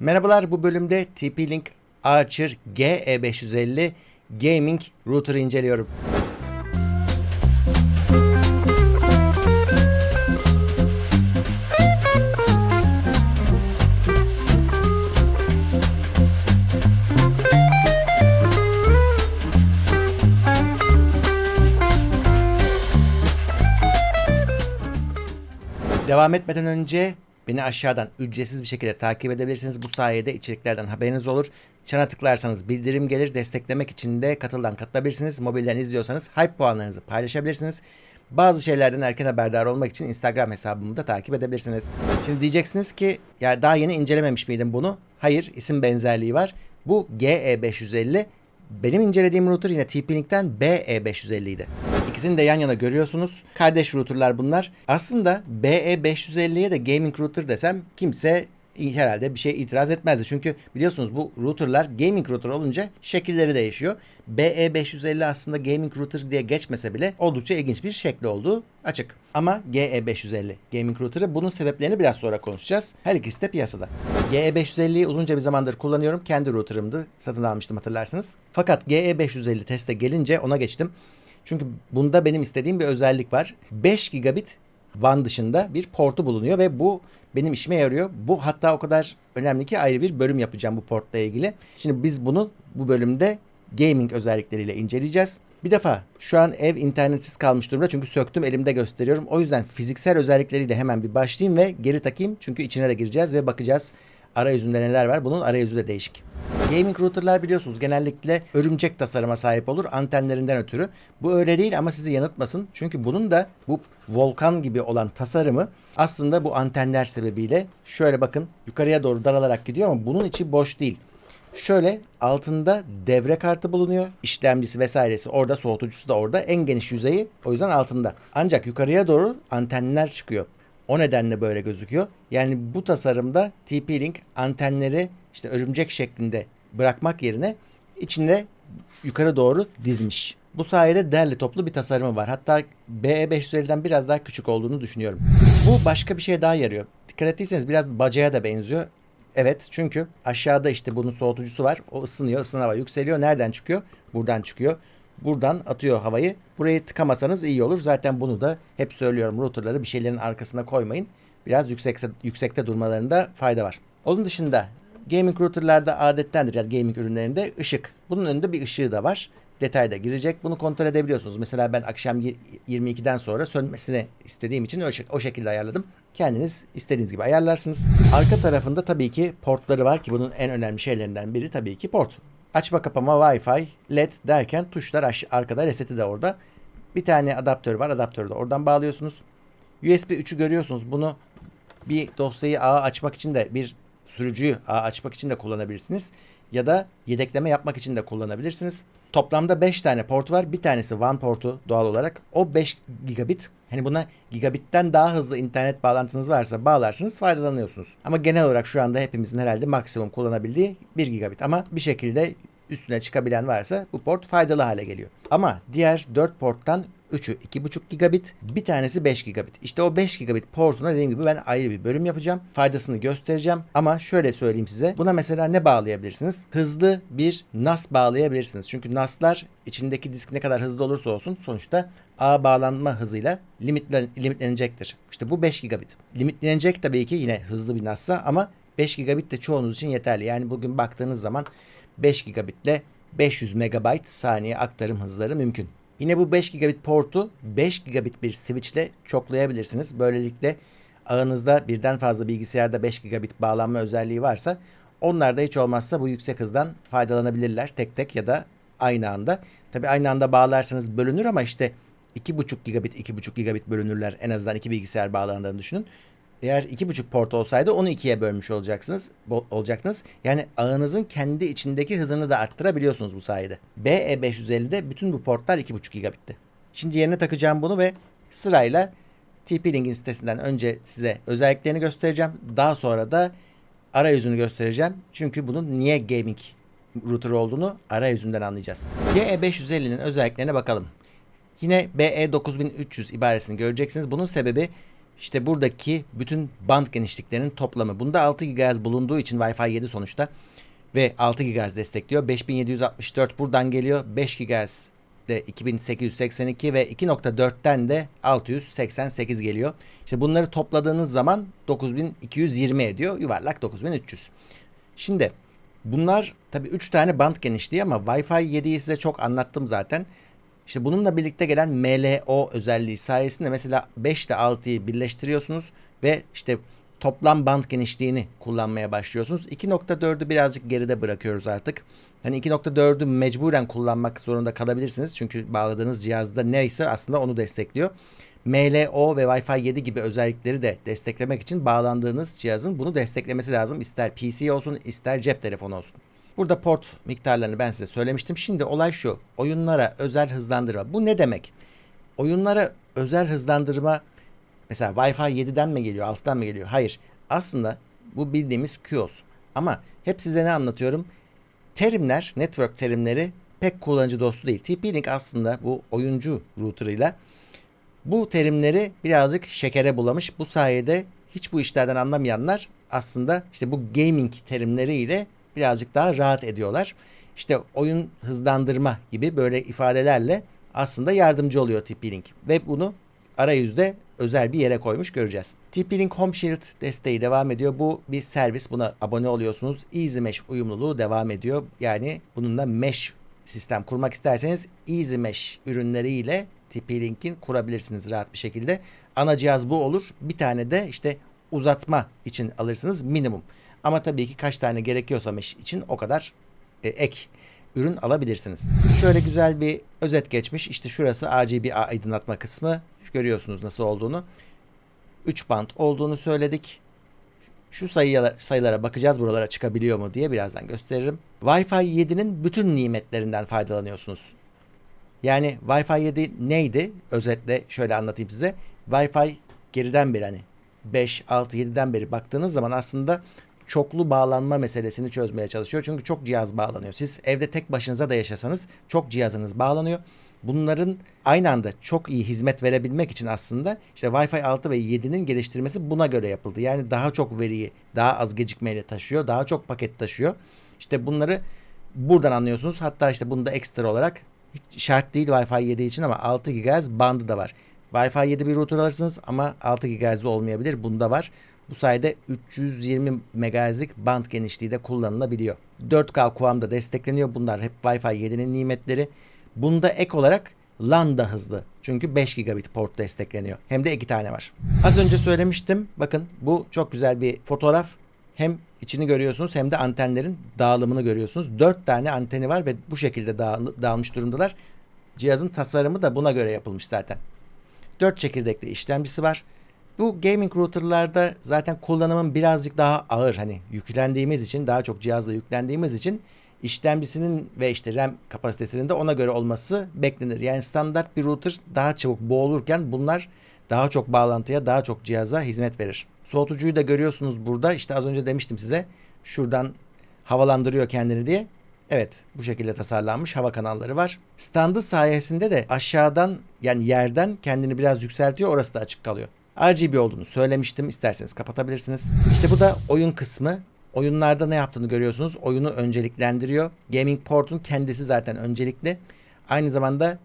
Merhabalar bu bölümde TP-Link Archer GE550 Gaming Router inceliyorum. Devam etmeden önce beni aşağıdan ücretsiz bir şekilde takip edebilirsiniz. Bu sayede içeriklerden haberiniz olur. Çana tıklarsanız bildirim gelir. Desteklemek için de katıldan katılabilirsiniz. Mobilden izliyorsanız hype puanlarınızı paylaşabilirsiniz. Bazı şeylerden erken haberdar olmak için Instagram hesabımı da takip edebilirsiniz. Şimdi diyeceksiniz ki ya daha yeni incelememiş miydim bunu? Hayır, isim benzerliği var. Bu GE550 benim incelediğim router yine TP-Link'ten BE550 idi. İkisini de yan yana görüyorsunuz. Kardeş routerlar bunlar. Aslında BE550'ye de gaming router desem kimse herhalde bir şey itiraz etmezdi. Çünkü biliyorsunuz bu routerlar gaming router olunca şekilleri değişiyor. BE550 aslında gaming router diye geçmese bile oldukça ilginç bir şekli olduğu açık. Ama GE550 gaming router'ı bunun sebeplerini biraz sonra konuşacağız. Her ikisi de piyasada. GE550'yi uzunca bir zamandır kullanıyorum. Kendi router'ımdı. Satın almıştım hatırlarsınız. Fakat GE550 teste gelince ona geçtim. Çünkü bunda benim istediğim bir özellik var. 5 gigabit WAN dışında bir portu bulunuyor ve bu benim işime yarıyor. Bu hatta o kadar önemli ki ayrı bir bölüm yapacağım bu portla ilgili. Şimdi biz bunu bu bölümde gaming özellikleriyle inceleyeceğiz. Bir defa şu an ev internetsiz kalmış durumda çünkü söktüm elimde gösteriyorum. O yüzden fiziksel özellikleriyle hemen bir başlayayım ve geri takayım. Çünkü içine de gireceğiz ve bakacağız arayüzünde neler var. Bunun arayüzü de değişik. Gaming routerlar biliyorsunuz genellikle örümcek tasarıma sahip olur antenlerinden ötürü. Bu öyle değil ama sizi yanıltmasın. Çünkü bunun da bu volkan gibi olan tasarımı aslında bu antenler sebebiyle şöyle bakın yukarıya doğru daralarak gidiyor ama bunun içi boş değil. Şöyle altında devre kartı bulunuyor. işlemcisi vesairesi orada, soğutucusu da orada. En geniş yüzeyi o yüzden altında. Ancak yukarıya doğru antenler çıkıyor. O nedenle böyle gözüküyor. Yani bu tasarımda TP-Link antenleri işte örümcek şeklinde bırakmak yerine içinde yukarı doğru dizmiş. Bu sayede derli toplu bir tasarımı var. Hatta BE550'den biraz daha küçük olduğunu düşünüyorum. Bu başka bir şeye daha yarıyor. Dikkat ettiyseniz biraz bacaya da benziyor. Evet çünkü aşağıda işte bunun soğutucusu var. O ısınıyor, ısınan hava yükseliyor. Nereden çıkıyor? Buradan çıkıyor. Buradan atıyor havayı. Burayı tıkamasanız iyi olur. Zaten bunu da hep söylüyorum. Routerları bir şeylerin arkasına koymayın. Biraz yüksekse, yüksekte durmalarında fayda var. Onun dışında gaming routerlarda adettendir yani gaming ürünlerinde ışık. Bunun önünde bir ışığı da var. Detayda girecek. Bunu kontrol edebiliyorsunuz. Mesela ben akşam 22'den sonra sönmesini istediğim için o, şekilde ayarladım. Kendiniz istediğiniz gibi ayarlarsınız. Arka tarafında tabii ki portları var ki bunun en önemli şeylerinden biri tabii ki port. Açma kapama Wi-Fi, LED derken tuşlar aş- arkada reseti de orada. Bir tane adaptör var. Adaptörü de oradan bağlıyorsunuz. USB 3'ü görüyorsunuz. Bunu bir dosyayı ağa açmak için de bir sürücüyü ağa açmak için de kullanabilirsiniz. Ya da yedekleme yapmak için de kullanabilirsiniz. Toplamda 5 tane port var. Bir tanesi WAN portu doğal olarak. O 5 gigabit. Hani buna gigabitten daha hızlı internet bağlantınız varsa bağlarsınız faydalanıyorsunuz. Ama genel olarak şu anda hepimizin herhalde maksimum kullanabildiği 1 gigabit. Ama bir şekilde üstüne çıkabilen varsa bu port faydalı hale geliyor. Ama diğer 4 porttan 3'ü 2.5 gigabit, bir tanesi 5 gigabit. İşte o 5 gigabit portuna dediğim gibi ben ayrı bir bölüm yapacağım. Faydasını göstereceğim. Ama şöyle söyleyeyim size. Buna mesela ne bağlayabilirsiniz? Hızlı bir NAS bağlayabilirsiniz. Çünkü NAS'lar içindeki disk ne kadar hızlı olursa olsun sonuçta ağ bağlanma hızıyla limitlen, limitlenecektir. İşte bu 5 gigabit. Limitlenecek tabii ki yine hızlı bir NAS'sa ama 5 gigabit de çoğunuz için yeterli. Yani bugün baktığınız zaman 5 gigabitle 500 megabayt saniye aktarım hızları mümkün. Yine bu 5 gigabit portu 5 gigabit bir switch ile çoklayabilirsiniz. Böylelikle ağınızda birden fazla bilgisayarda 5 gigabit bağlanma özelliği varsa onlar da hiç olmazsa bu yüksek hızdan faydalanabilirler tek tek ya da aynı anda. Tabi aynı anda bağlarsanız bölünür ama işte 2.5 gigabit 2.5 gigabit bölünürler en azından iki bilgisayar bağlandığını düşünün. Eğer 2.5 port olsaydı onu ikiye bölmüş olacaksınız. olacaktınız. Yani ağınızın kendi içindeki hızını da arttırabiliyorsunuz bu sayede. BE550'de bütün bu portlar 2.5 gigabitti. Şimdi yerine takacağım bunu ve sırayla TP-Link'in sitesinden önce size özelliklerini göstereceğim. Daha sonra da arayüzünü göstereceğim. Çünkü bunun niye gaming router olduğunu arayüzünden anlayacağız. GE550'nin özelliklerine bakalım. Yine BE9300 ibaresini göreceksiniz. Bunun sebebi işte buradaki bütün band genişliklerinin toplamı. Bunda 6 GHz bulunduğu için Wi-Fi 7 sonuçta ve 6 GHz destekliyor. 5764 buradan geliyor. 5 GHz de 2882 ve 2.4'ten de 688 geliyor. İşte bunları topladığınız zaman 9220 ediyor. Yuvarlak 9300. Şimdi bunlar tabii 3 tane band genişliği ama Wi-Fi 7'yi size çok anlattım zaten. İşte bununla birlikte gelen MLO özelliği sayesinde mesela 5 ile 6'yı birleştiriyorsunuz ve işte toplam band genişliğini kullanmaya başlıyorsunuz. 2.4'ü birazcık geride bırakıyoruz artık. Hani 2.4'ü mecburen kullanmak zorunda kalabilirsiniz. Çünkü bağladığınız cihazda neyse aslında onu destekliyor. MLO ve Wi-Fi 7 gibi özellikleri de desteklemek için bağlandığınız cihazın bunu desteklemesi lazım. İster PC olsun ister cep telefonu olsun. Burada port miktarlarını ben size söylemiştim. Şimdi olay şu. Oyunlara özel hızlandırma. Bu ne demek? Oyunlara özel hızlandırma mesela Wi-Fi 7'den mi geliyor, 6'dan mı geliyor? Hayır. Aslında bu bildiğimiz QoS. Ama hep size ne anlatıyorum? Terimler, network terimleri pek kullanıcı dostu değil. TP-Link aslında bu oyuncu router'ıyla bu terimleri birazcık şekere bulamış. Bu sayede hiç bu işlerden anlamayanlar aslında işte bu gaming terimleriyle birazcık daha rahat ediyorlar. İşte oyun hızlandırma gibi böyle ifadelerle aslında yardımcı oluyor TP-Link. Ve bunu arayüzde özel bir yere koymuş göreceğiz. TP-Link Home Shield desteği devam ediyor. Bu bir servis. Buna abone oluyorsunuz. Easy Mesh uyumluluğu devam ediyor. Yani bununla mesh sistem kurmak isterseniz Easy Mesh ürünleriyle TP-Link'in kurabilirsiniz rahat bir şekilde. Ana cihaz bu olur. Bir tane de işte uzatma için alırsınız minimum. Ama tabii ki kaç tane gerekiyorsa mesh için o kadar e, ek ürün alabilirsiniz. Şöyle güzel bir özet geçmiş. İşte şurası RGB aydınlatma kısmı. Görüyorsunuz nasıl olduğunu. 3 band olduğunu söyledik. Şu sayılara, sayılara bakacağız buralara çıkabiliyor mu diye birazdan gösteririm. Wi-Fi 7'nin bütün nimetlerinden faydalanıyorsunuz. Yani Wi-Fi 7 neydi? Özetle şöyle anlatayım size. Wi-Fi geriden beri hani 5, 6, 7'den beri baktığınız zaman aslında çoklu bağlanma meselesini çözmeye çalışıyor. Çünkü çok cihaz bağlanıyor. Siz evde tek başınıza da yaşasanız çok cihazınız bağlanıyor. Bunların aynı anda çok iyi hizmet verebilmek için aslında işte Wi-Fi 6 ve 7'nin geliştirmesi buna göre yapıldı. Yani daha çok veriyi daha az gecikmeyle taşıyor. Daha çok paket taşıyor. İşte bunları buradan anlıyorsunuz. Hatta işte bunu da ekstra olarak hiç şart değil Wi-Fi 7 için ama 6 GHz bandı da var. Wi-Fi 7 bir router alırsınız ama 6 GHz'de olmayabilir. Bunda var. Bu sayede 320 MHz'lik band genişliği de kullanılabiliyor. 4K QAM da destekleniyor. Bunlar hep Wi-Fi 7'nin nimetleri. Bunda ek olarak LAN da hızlı. Çünkü 5 gigabit port destekleniyor. Hem de iki tane var. Az önce söylemiştim. Bakın bu çok güzel bir fotoğraf. Hem içini görüyorsunuz hem de antenlerin dağılımını görüyorsunuz. 4 tane anteni var ve bu şekilde dağıl dağılmış durumdalar. Cihazın tasarımı da buna göre yapılmış zaten. 4 çekirdekli işlemcisi var. Bu gaming router'larda zaten kullanımın birazcık daha ağır hani yüklendiğimiz için daha çok cihazla yüklendiğimiz için işlemcisinin ve işte RAM kapasitesinin de ona göre olması beklenir. Yani standart bir router daha çabuk boğulurken bunlar daha çok bağlantıya, daha çok cihaza hizmet verir. Soğutucuyu da görüyorsunuz burada. İşte az önce demiştim size. Şuradan havalandırıyor kendini diye. Evet bu şekilde tasarlanmış hava kanalları var. Standı sayesinde de aşağıdan yani yerden kendini biraz yükseltiyor. Orası da açık kalıyor. RGB olduğunu söylemiştim. İsterseniz kapatabilirsiniz. İşte bu da oyun kısmı. Oyunlarda ne yaptığını görüyorsunuz. Oyunu önceliklendiriyor. Gaming port'un kendisi zaten öncelikli. Aynı zamanda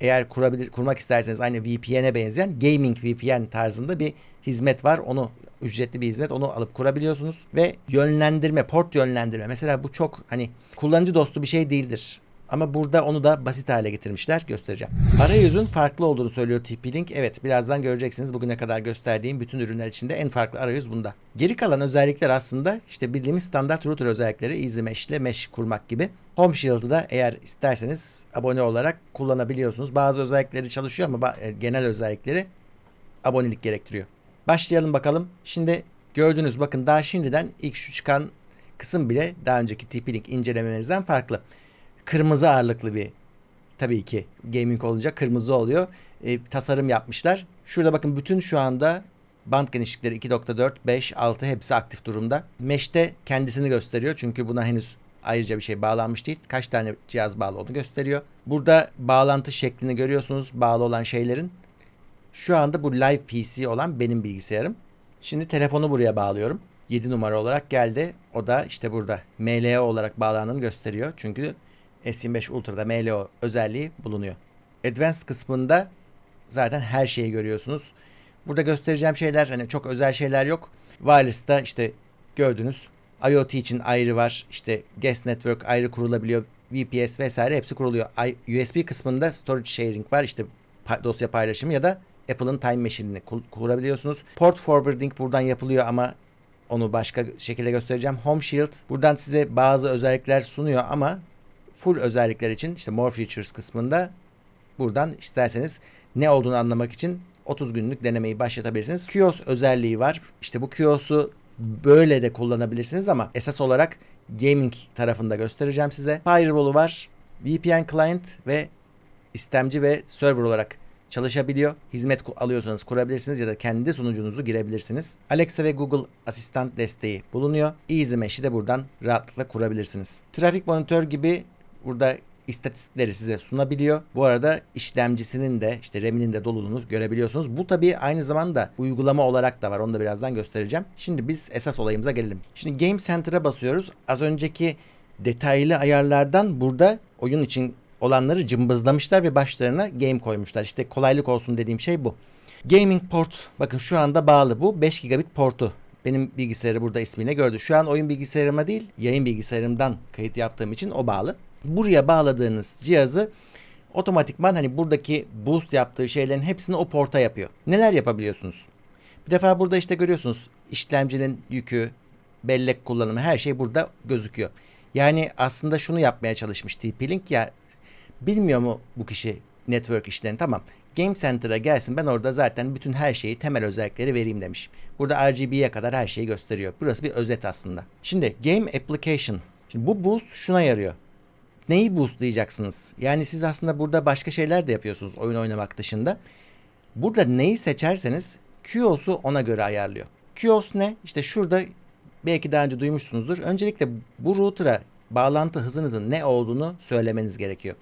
eğer kurabilir kurmak isterseniz aynı VPN'e benzeyen gaming VPN tarzında bir hizmet var. Onu ücretli bir hizmet. Onu alıp kurabiliyorsunuz ve yönlendirme, port yönlendirme. Mesela bu çok hani kullanıcı dostu bir şey değildir. Ama burada onu da basit hale getirmişler. Göstereceğim. Arayüzün farklı olduğunu söylüyor TP-Link. Evet birazdan göreceksiniz. Bugüne kadar gösterdiğim bütün ürünler içinde en farklı arayüz bunda. Geri kalan özellikler aslında işte bildiğimiz standart router özellikleri Easy Mesh ile Mesh kurmak gibi. Home Shield'ı da eğer isterseniz abone olarak kullanabiliyorsunuz. Bazı özellikleri çalışıyor ama e, genel özellikleri abonelik gerektiriyor. Başlayalım bakalım. Şimdi gördünüz bakın daha şimdiden ilk şu çıkan kısım bile daha önceki TP-Link incelemelerinizden farklı kırmızı ağırlıklı bir tabii ki gaming olunca kırmızı oluyor. E, tasarım yapmışlar. Şurada bakın bütün şu anda band genişlikleri 2.4, 5, 6 hepsi aktif durumda. Mesh'te kendisini gösteriyor çünkü buna henüz ayrıca bir şey bağlanmış değil. Kaç tane cihaz bağlı olduğunu gösteriyor. Burada bağlantı şeklini görüyorsunuz bağlı olan şeylerin. Şu anda bu live PC olan benim bilgisayarım. Şimdi telefonu buraya bağlıyorum. 7 numara olarak geldi. O da işte burada MLO olarak bağlandığını gösteriyor. Çünkü S25 Ultra'da MLO özelliği bulunuyor. Advanced kısmında zaten her şeyi görüyorsunuz. Burada göstereceğim şeyler hani çok özel şeyler yok. Wireless'ta işte gördünüz IoT için ayrı var. İşte guest network ayrı kurulabiliyor. VPS vesaire hepsi kuruluyor. USB kısmında storage sharing var. İşte dosya paylaşımı ya da Apple'ın Time Machine'ini kur- kurabiliyorsunuz. Port forwarding buradan yapılıyor ama onu başka şekilde göstereceğim. Home Shield buradan size bazı özellikler sunuyor ama full özellikler için işte More Features kısmında buradan isterseniz ne olduğunu anlamak için 30 günlük denemeyi başlatabilirsiniz. QoS özelliği var. İşte bu QoS'u böyle de kullanabilirsiniz ama esas olarak gaming tarafında göstereceğim size. Firewall'u var. VPN client ve istemci ve server olarak çalışabiliyor. Hizmet alıyorsanız kurabilirsiniz ya da kendi sunucunuzu girebilirsiniz. Alexa ve Google asistan desteği bulunuyor. Easy Mesh'i de buradan rahatlıkla kurabilirsiniz. Trafik monitör gibi burada istatistikleri size sunabiliyor. Bu arada işlemcisinin de işte RAM'inin de doluluğunu görebiliyorsunuz. Bu tabii aynı zamanda uygulama olarak da var. Onu da birazdan göstereceğim. Şimdi biz esas olayımıza gelelim. Şimdi Game Center'a basıyoruz. Az önceki detaylı ayarlardan burada oyun için olanları cımbızlamışlar ve başlarına game koymuşlar. İşte kolaylık olsun dediğim şey bu. Gaming port bakın şu anda bağlı bu 5 gigabit portu. Benim bilgisayarı burada ismiyle gördü. Şu an oyun bilgisayarıma değil yayın bilgisayarımdan kayıt yaptığım için o bağlı. Buraya bağladığınız cihazı otomatikman hani buradaki boost yaptığı şeylerin hepsini o porta yapıyor. Neler yapabiliyorsunuz? Bir defa burada işte görüyorsunuz işlemcinin yükü, bellek kullanımı her şey burada gözüküyor. Yani aslında şunu yapmaya çalışmış TP-Link ya bilmiyor mu bu kişi network işlerini tamam. Game Center'a gelsin ben orada zaten bütün her şeyi temel özellikleri vereyim demiş. Burada RGB'ye kadar her şeyi gösteriyor. Burası bir özet aslında. Şimdi Game Application. Şimdi bu boost şuna yarıyor. Neyi boostlayacaksınız? Yani siz aslında burada başka şeyler de yapıyorsunuz oyun oynamak dışında. Burada neyi seçerseniz QoS'u ona göre ayarlıyor. QoS ne? İşte şurada belki daha önce duymuşsunuzdur. Öncelikle bu router'a bağlantı hızınızın ne olduğunu söylemeniz gerekiyor.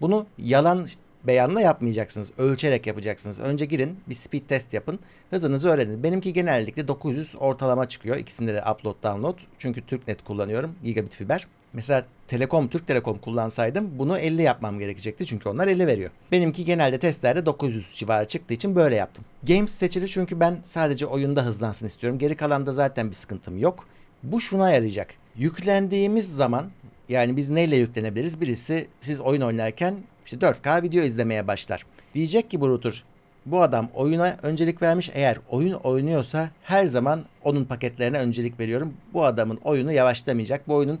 Bunu yalan beyanla yapmayacaksınız. Ölçerek yapacaksınız. Önce girin bir speed test yapın. Hızınızı öğrenin. Benimki genellikle 900 ortalama çıkıyor. İkisinde de upload download. Çünkü TürkNet kullanıyorum. Gigabit fiber. Mesela Telekom, Türk Telekom kullansaydım bunu 50 yapmam gerekecekti. Çünkü onlar 50 veriyor. Benimki genelde testlerde 900 civarı çıktığı için böyle yaptım. Games seçili çünkü ben sadece oyunda hızlansın istiyorum. Geri kalanda zaten bir sıkıntım yok. Bu şuna yarayacak. Yüklendiğimiz zaman yani biz neyle yüklenebiliriz? Birisi siz oyun oynarken işte 4K video izlemeye başlar. Diyecek ki bu router bu adam oyuna öncelik vermiş. Eğer oyun oynuyorsa her zaman onun paketlerine öncelik veriyorum. Bu adamın oyunu yavaşlamayacak. Bu oyunun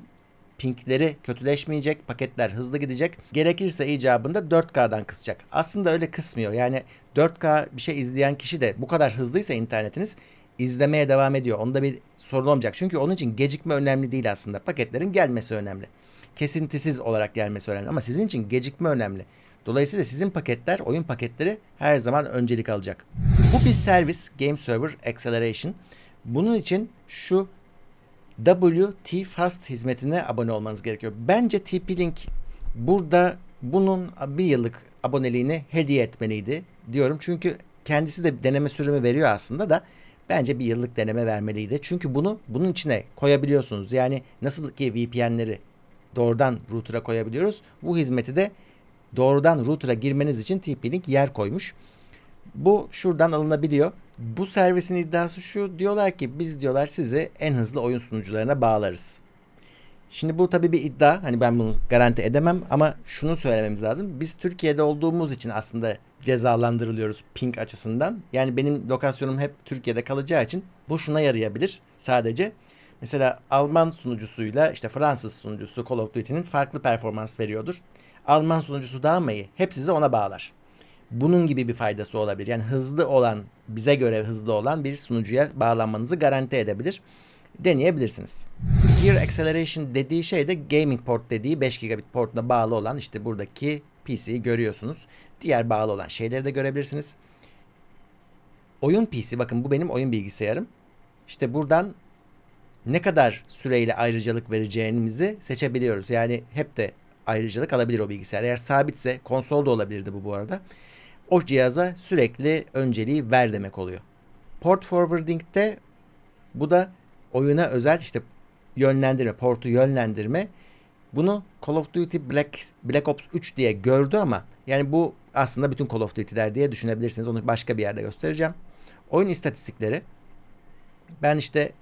pinkleri kötüleşmeyecek, paketler hızlı gidecek. Gerekirse icabında 4K'dan kısacak. Aslında öyle kısmıyor. Yani 4K bir şey izleyen kişi de bu kadar hızlıysa internetiniz izlemeye devam ediyor. Onda bir sorun olmayacak. Çünkü onun için gecikme önemli değil aslında. Paketlerin gelmesi önemli. Kesintisiz olarak gelmesi önemli. Ama sizin için gecikme önemli. Dolayısıyla sizin paketler, oyun paketleri her zaman öncelik alacak. Bu bir servis, Game Server Acceleration. Bunun için şu WT Fast hizmetine abone olmanız gerekiyor. Bence TP-Link burada bunun bir yıllık aboneliğini hediye etmeliydi diyorum. Çünkü kendisi de deneme sürümü veriyor aslında da bence bir yıllık deneme vermeliydi. Çünkü bunu bunun içine koyabiliyorsunuz. Yani nasıl ki VPN'leri doğrudan router'a koyabiliyoruz. Bu hizmeti de doğrudan router'a girmeniz için TP-Link yer koymuş. Bu şuradan alınabiliyor. Bu servisin iddiası şu. Diyorlar ki biz diyorlar sizi en hızlı oyun sunucularına bağlarız. Şimdi bu tabii bir iddia. Hani ben bunu garanti edemem ama şunu söylememiz lazım. Biz Türkiye'de olduğumuz için aslında cezalandırılıyoruz ping açısından. Yani benim lokasyonum hep Türkiye'de kalacağı için bu şuna yarayabilir sadece. Mesela Alman sunucusuyla işte Fransız sunucusu Call of Duty'nin farklı performans veriyordur. Alman sunucusu daha mı iyi? Hep sizi ona bağlar. Bunun gibi bir faydası olabilir. Yani hızlı olan, bize göre hızlı olan bir sunucuya bağlanmanızı garanti edebilir. Deneyebilirsiniz. Gear Acceleration dediği şey de Gaming Port dediği 5 gigabit portuna bağlı olan işte buradaki PC'yi görüyorsunuz. Diğer bağlı olan şeyleri de görebilirsiniz. Oyun PC bakın bu benim oyun bilgisayarım. İşte buradan ne kadar süreyle ayrıcalık vereceğimizi seçebiliyoruz. Yani hep de ayrıcalık alabilir o bilgisayar. Eğer sabitse konsol da olabilirdi bu bu arada. O cihaza sürekli önceliği ver demek oluyor. Port forwarding'de bu da oyuna özel işte yönlendirme, portu yönlendirme. Bunu Call of Duty Black, Black Ops 3 diye gördü ama yani bu aslında bütün Call of Duty'ler diye düşünebilirsiniz. Onu başka bir yerde göstereceğim. Oyun istatistikleri. Ben işte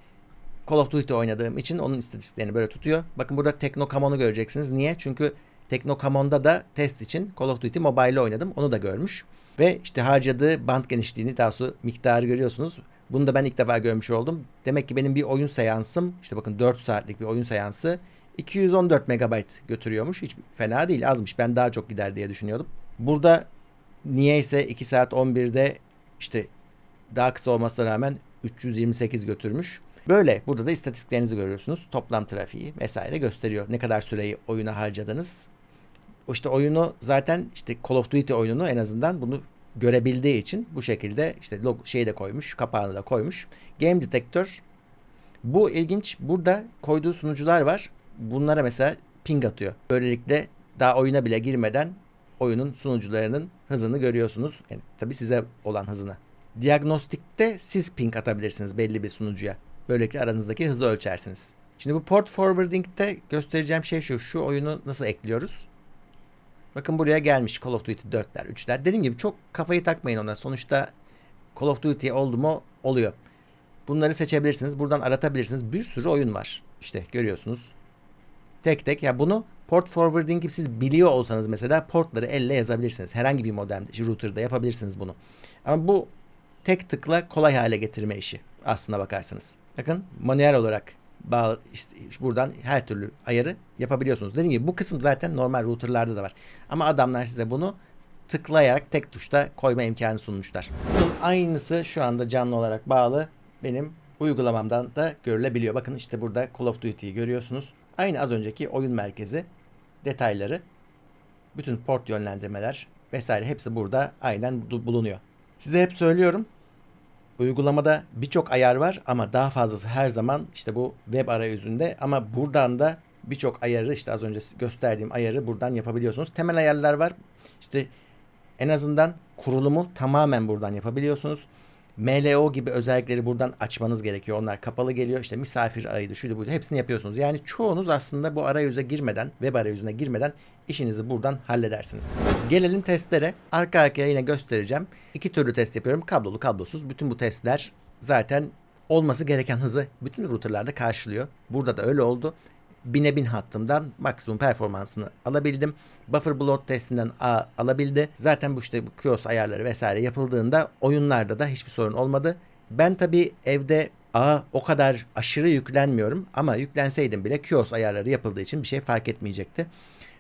Call of Duty oynadığım için onun istatistiklerini böyle tutuyor. Bakın burada Teknokamon'u göreceksiniz. Niye? Çünkü Teknokamon'da da test için Call of Duty Mobile'ı oynadım. Onu da görmüş. Ve işte harcadığı band genişliğini daha sonra miktarı görüyorsunuz. Bunu da ben ilk defa görmüş oldum. Demek ki benim bir oyun seansım işte bakın 4 saatlik bir oyun seansı 214 MB götürüyormuş. Hiç fena değil azmış. Ben daha çok gider diye düşünüyordum. Burada niyeyse 2 saat 11'de işte daha kısa olmasına rağmen 328 götürmüş. Böyle burada da istatistiklerinizi görüyorsunuz. Toplam trafiği vesaire gösteriyor. Ne kadar süreyi oyuna harcadınız. İşte oyunu zaten işte Call of Duty oyununu en azından bunu görebildiği için bu şekilde işte log şeyi de koymuş, kapağını da koymuş. Game Detector bu ilginç. Burada koyduğu sunucular var. Bunlara mesela ping atıyor. Böylelikle daha oyuna bile girmeden oyunun sunucularının hızını görüyorsunuz. Yani tabii size olan hızını. Diagnostikte siz ping atabilirsiniz belli bir sunucuya. Böylelikle aranızdaki hızı ölçersiniz. Şimdi bu port forwarding'de göstereceğim şey şu. Şu oyunu nasıl ekliyoruz? Bakın buraya gelmiş Call of Duty 4'ler, 3'ler. Dediğim gibi çok kafayı takmayın ona. Sonuçta Call of Duty oldu mu oluyor. Bunları seçebilirsiniz. Buradan aratabilirsiniz. Bir sürü oyun var. İşte görüyorsunuz. Tek tek. Ya bunu port forwarding'i siz biliyor olsanız mesela portları elle yazabilirsiniz. Herhangi bir modem router'da yapabilirsiniz bunu. Ama bu tek tıkla kolay hale getirme işi aslına bakarsanız. Bakın manuel olarak bağlı işte buradan her türlü ayarı yapabiliyorsunuz. Dediğim gibi bu kısım zaten normal routerlarda da var. Ama adamlar size bunu tıklayarak tek tuşta koyma imkanı sunmuşlar. Bunun aynısı şu anda canlı olarak bağlı benim uygulamamdan da görülebiliyor. Bakın işte burada Call of Duty'yi görüyorsunuz. Aynı az önceki oyun merkezi detayları, bütün port yönlendirmeler vesaire hepsi burada aynen bulunuyor. Size hep söylüyorum Uygulamada birçok ayar var ama daha fazlası her zaman işte bu web arayüzünde ama buradan da birçok ayarı işte az önce gösterdiğim ayarı buradan yapabiliyorsunuz. Temel ayarlar var. İşte en azından kurulumu tamamen buradan yapabiliyorsunuz. MLO gibi özellikleri buradan açmanız gerekiyor. Onlar kapalı geliyor. İşte misafir ayıydı, şuydu buydu. Hepsini yapıyorsunuz. Yani çoğunuz aslında bu arayüze girmeden, web arayüzüne girmeden işinizi buradan halledersiniz. Gelelim testlere. Arka arkaya yine göstereceğim. İki türlü test yapıyorum. Kablolu, kablosuz. Bütün bu testler zaten olması gereken hızı bütün routerlarda karşılıyor. Burada da öyle oldu bine bin hattımdan maksimum performansını alabildim. Buffer bloat testinden A alabildi. Zaten bu işte bu QoS ayarları vesaire yapıldığında oyunlarda da hiçbir sorun olmadı. Ben tabi evde A o kadar aşırı yüklenmiyorum ama yüklenseydim bile QoS ayarları yapıldığı için bir şey fark etmeyecekti.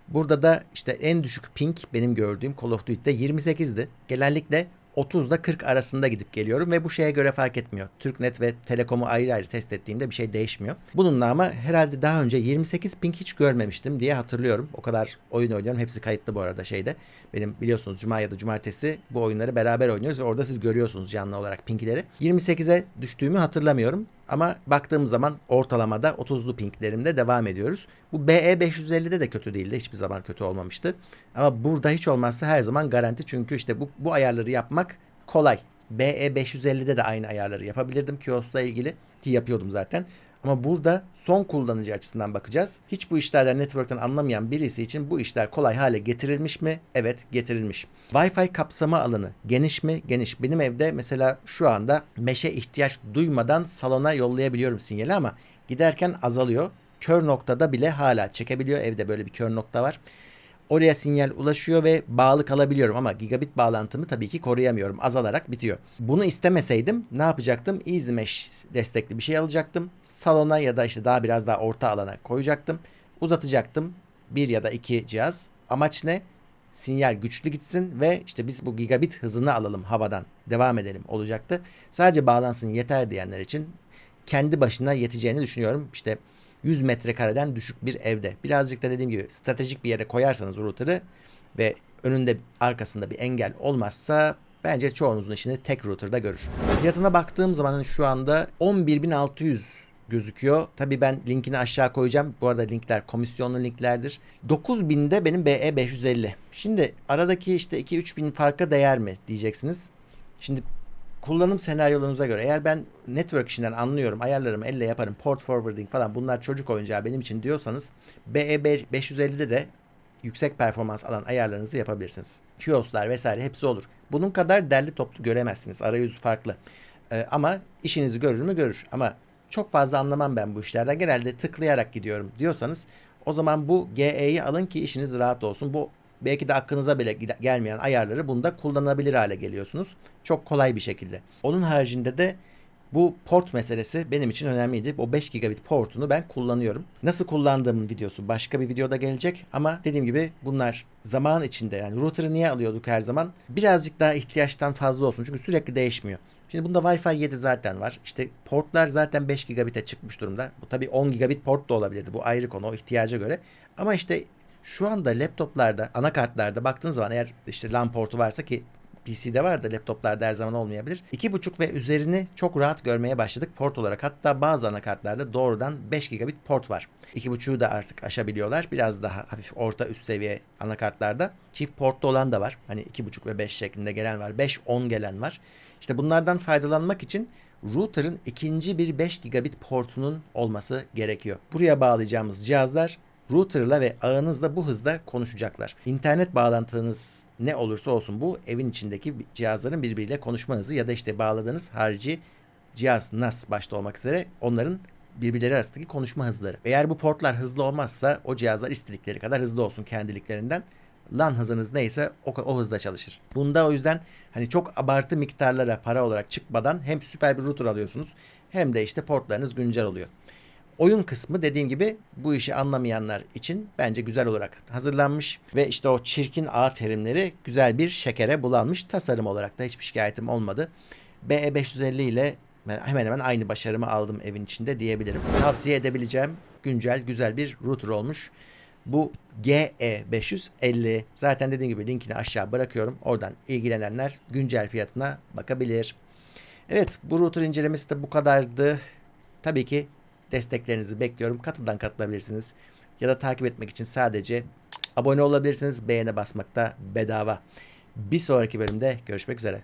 Burada da işte en düşük ping benim gördüğüm Call of Duty'de 28'di. Genellikle 30 ile 40 arasında gidip geliyorum ve bu şeye göre fark etmiyor. Türknet ve Telekom'u ayrı ayrı test ettiğimde bir şey değişmiyor. Bununla ama herhalde daha önce 28 ping hiç görmemiştim diye hatırlıyorum. O kadar oyun oynuyorum. Hepsi kayıtlı bu arada şeyde. Benim biliyorsunuz cuma ya da cumartesi bu oyunları beraber oynuyoruz ve orada siz görüyorsunuz canlı olarak pingleri. 28'e düştüğümü hatırlamıyorum. Ama baktığım zaman ortalamada 30'lu pinglerimde devam ediyoruz. Bu BE 550'de de kötü değildi. Hiçbir zaman kötü olmamıştı. Ama burada hiç olmazsa her zaman garanti. Çünkü işte bu, bu ayarları yapmak kolay. BE 550'de de aynı ayarları yapabilirdim Kios'la ilgili ki yapıyordum zaten. Ama burada son kullanıcı açısından bakacağız. Hiç bu işlerden network'ten anlamayan birisi için bu işler kolay hale getirilmiş mi? Evet getirilmiş. Wi-Fi kapsama alanı geniş mi? Geniş. Benim evde mesela şu anda meşe ihtiyaç duymadan salona yollayabiliyorum sinyali ama giderken azalıyor. Kör noktada bile hala çekebiliyor. Evde böyle bir kör nokta var. Oraya sinyal ulaşıyor ve bağlı kalabiliyorum ama gigabit bağlantımı tabii ki koruyamıyorum. Azalarak bitiyor. Bunu istemeseydim ne yapacaktım? EasyMesh destekli bir şey alacaktım. Salona ya da işte daha biraz daha orta alana koyacaktım. Uzatacaktım. Bir ya da iki cihaz. Amaç ne? Sinyal güçlü gitsin ve işte biz bu gigabit hızını alalım havadan. Devam edelim olacaktı. Sadece bağlansın yeter diyenler için kendi başına yeteceğini düşünüyorum. İşte 100 metrekareden düşük bir evde. Birazcık da dediğim gibi stratejik bir yere koyarsanız router'ı ve önünde arkasında bir engel olmazsa bence çoğunuzun işini tek router'da görür. Fiyatına baktığım zaman hani şu anda 11.600 gözüküyor. Tabii ben linkini aşağı koyacağım. Bu arada linkler komisyonlu linklerdir. 9000'de benim BE 550. Şimdi aradaki işte 2-3 bin farka değer mi diyeceksiniz. Şimdi kullanım senaryolarınıza göre eğer ben network işinden anlıyorum, ayarlarımı elle yaparım, port forwarding falan bunlar çocuk oyuncağı benim için diyorsanız BE 550'de de yüksek performans alan ayarlarınızı yapabilirsiniz. QoS'lar vesaire hepsi olur. Bunun kadar derli toplu göremezsiniz. Arayüzü farklı. Ee, ama işinizi görür mü görür. Ama çok fazla anlamam ben bu işlerden. Genelde tıklayarak gidiyorum diyorsanız o zaman bu GE'yi alın ki işiniz rahat olsun. Bu belki de aklınıza bile gel- gelmeyen ayarları bunda kullanabilir hale geliyorsunuz. Çok kolay bir şekilde. Onun haricinde de bu port meselesi benim için önemliydi. O 5 gigabit portunu ben kullanıyorum. Nasıl kullandığımın videosu başka bir videoda gelecek ama dediğim gibi bunlar zaman içinde yani router'ı niye alıyorduk her zaman? Birazcık daha ihtiyaçtan fazla olsun çünkü sürekli değişmiyor. Şimdi bunda Wi-Fi 7 zaten var. İşte portlar zaten 5 gigabit'e çıkmış durumda. Bu tabii 10 gigabit port da olabilirdi. Bu ayrı konu o ihtiyaca göre. Ama işte şu anda laptoplarda, anakartlarda baktığınız zaman eğer işte LAN portu varsa ki PC'de var da laptoplarda her zaman olmayabilir. 2.5 ve üzerini çok rahat görmeye başladık port olarak. Hatta bazı anakartlarda doğrudan 5 gigabit port var. 2.5'u da artık aşabiliyorlar. Biraz daha hafif orta üst seviye anakartlarda. Çift portlu olan da var. Hani 2.5 ve 5 şeklinde gelen var. 5-10 gelen var. İşte bunlardan faydalanmak için router'ın ikinci bir 5 gigabit portunun olması gerekiyor. Buraya bağlayacağımız cihazlar router'la ve ağınızla bu hızda konuşacaklar. İnternet bağlantınız ne olursa olsun bu evin içindeki cihazların birbiriyle konuşma hızı ya da işte bağladığınız harici cihaz NAS başta olmak üzere onların birbirleri arasındaki konuşma hızları. Eğer bu portlar hızlı olmazsa o cihazlar istedikleri kadar hızlı olsun kendiliklerinden. LAN hızınız neyse o, o hızda çalışır. Bunda o yüzden hani çok abartı miktarlara para olarak çıkmadan hem süper bir router alıyorsunuz hem de işte portlarınız güncel oluyor. Oyun kısmı dediğim gibi bu işi anlamayanlar için bence güzel olarak hazırlanmış ve işte o çirkin ağ terimleri güzel bir şekere bulanmış tasarım olarak da hiçbir şikayetim olmadı. BE550 ile hemen hemen aynı başarımı aldım evin içinde diyebilirim. Tavsiye edebileceğim güncel güzel bir router olmuş. Bu GE550 zaten dediğim gibi linkini aşağı bırakıyorum. Oradan ilgilenenler güncel fiyatına bakabilir. Evet bu router incelemesi de bu kadardı. Tabii ki desteklerinizi bekliyorum. Katıldan katılabilirsiniz. Ya da takip etmek için sadece abone olabilirsiniz. Beğene basmak da bedava. Bir sonraki bölümde görüşmek üzere.